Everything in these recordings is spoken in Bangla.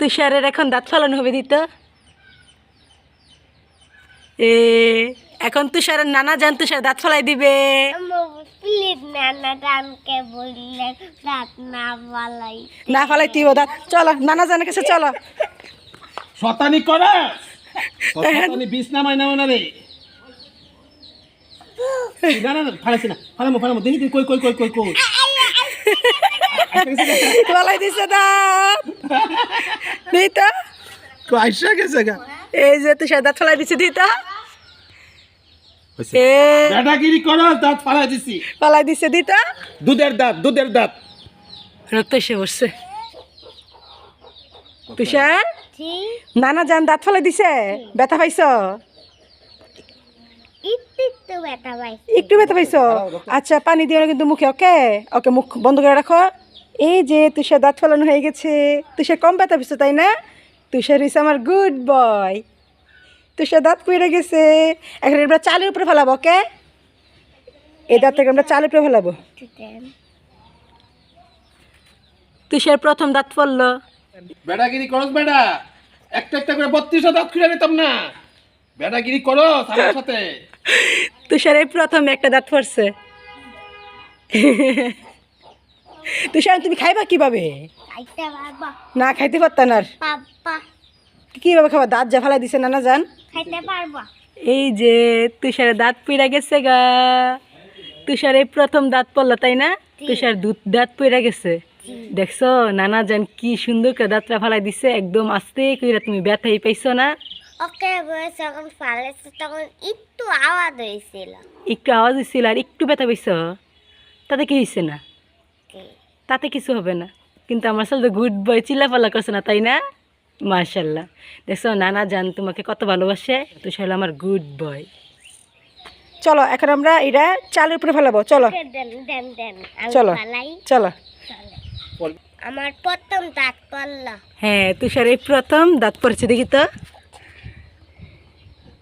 তুষারের এখন দাঁত ফলানো হবে দিত। এ এখন তুষারের নানা জান তুষার দাঁত ফলাই দিবে। প্লিজ নানা ডানকে না ফলাই তুই দাঁত। চলো নানা জানের কাছে চলো। শতানি করে। শতানি বিষ নামাই নামো না রে। না না না ফালাইছি না। ফালামো ফালামো। দেখি দেখি কই কই কই কই কই। ফলাই দিছে দাঁত। দিত? আইসা গেছে গা। এই যে তুষার দাঁত ফলাই দিছে দিত? এ বেটাগিরি করো দাঁত ফালাই দিছি। ফলাই দিছে দিত? দুধের দাঁত দুধের দাঁত। রক্ত এসে বসছে তুষার? নানা জান দাঁত ফলাই দিছে? ব্যথা পাইছ? একটু ব্যথা পাই একটু ব্যথা পাইছ? আচ্ছা পানি দিও না কিন্তু মুখে ওকে? ওকে মুখ বন্ধ করে রাখো। এই যে তুষার দাঁত ফলানো হয়ে গেছে। তুষার কম ব্যথা পাইছ তাই না? তুষার হইছে আমার গুড বয় তুষার দাঁত পড়ে গেছে। এখন আমরা চালের উপরে ফেলাবো ওকে? এই দাঁত থেকে আমরা চালের উপরে ফেলাবো। তুষার প্রথম দাঁত পড়ল বেটাগিরি করস বেটা একটা একটা করে বত্রিশটা দাঁত খুলে নিতাম না। বেটাগিরি করো আমার সাথে। তুষার এই প্রথম একটা দাঁত পড়ছে তুষার তুমি খাইবা কীভাবে? না খাইতে পারতাম না আর। কীভাবে খাবা? দাঁত যা ফেলাই দিছে নানা জান। খাইতে এই যে তুষারের দাঁত পিড়া গেছে গা। তুষার এই প্রথম দাঁত পড়ল তাই না? তুষার দুধ দাঁত পইরা গেছে। দেখছ নানা জান কি সুন্দর করে দাঁতটা ফেলাই দিছে একদম আস্তে কইরা তুমি ব্যথাই পাইছো না? ওকে বয়স যখন ফালেছে তখন একটু আওয়াজ হয়েছিল। একটু আওয়াজ হয়েছিল আর একটু ব্যথা পাইছো? তাতে কি হয়েছে না? কি? তাতে কিছু হবে না। কিন্তু আমার সাথে গুড বয় চিল্লাপাল্লা করছে না তাই না? মার্শাল্লাহ দেখছ নানা জান তোমাকে কত ভালোবাসে তুষার হলো আমার গুড বয় চলো এখন আমরা এটা চালের উপরে ফেলাবো চলো। চলো। চলো। আমার প্রথম দাঁত পড়ল। হ্যাঁ তুষার এই প্রথম দাঁত পড়ছে দেখি তো।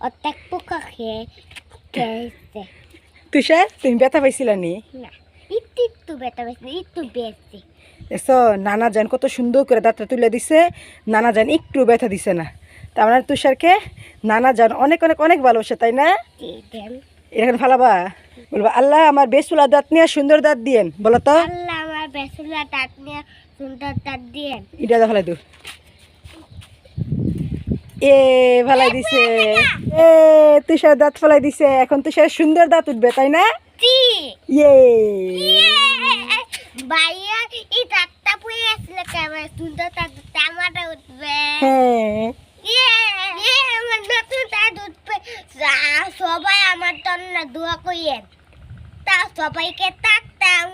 অর্ধেক পোকা খেয়ে তুষার তুমি ব্যথা পাইছিলা নি? না। একটু একটু বেশি। নানা জান কত সুন্দর করে দাঁতটা তুলে দিছে নানা জান একটু ব্যথা দিছে না। তার মানে তুষারকে নানা জান অনেক অনেক অনেক ভালোবাসে তাই না? এখানে ফালাবা বলব আল্লাহ আমার বেসুলা দাঁত নিয়ে সুন্দর দাঁত দিয়েন। বলো তো। আল্লাহ আমার বেসুলা দাঁত নিয়ে সুন্দর দাঁত দিয়ে ইটা দা দু এ ফেলাই দিছে। এ তুষার দাঁত ফেলাই দিছে। এখন তুষার সুন্দর দাঁত উঠবে তাই না? জি ইয়ে ভাইয়া এই আসলে কেমন সুন্দর দাঁত আমারটা উঠবে। ইয়ে আমার নতুন দাঁত উঠবে। সবাই আমার জন্য দোয়া করিয়েন। তা সবাইকে তাকতাম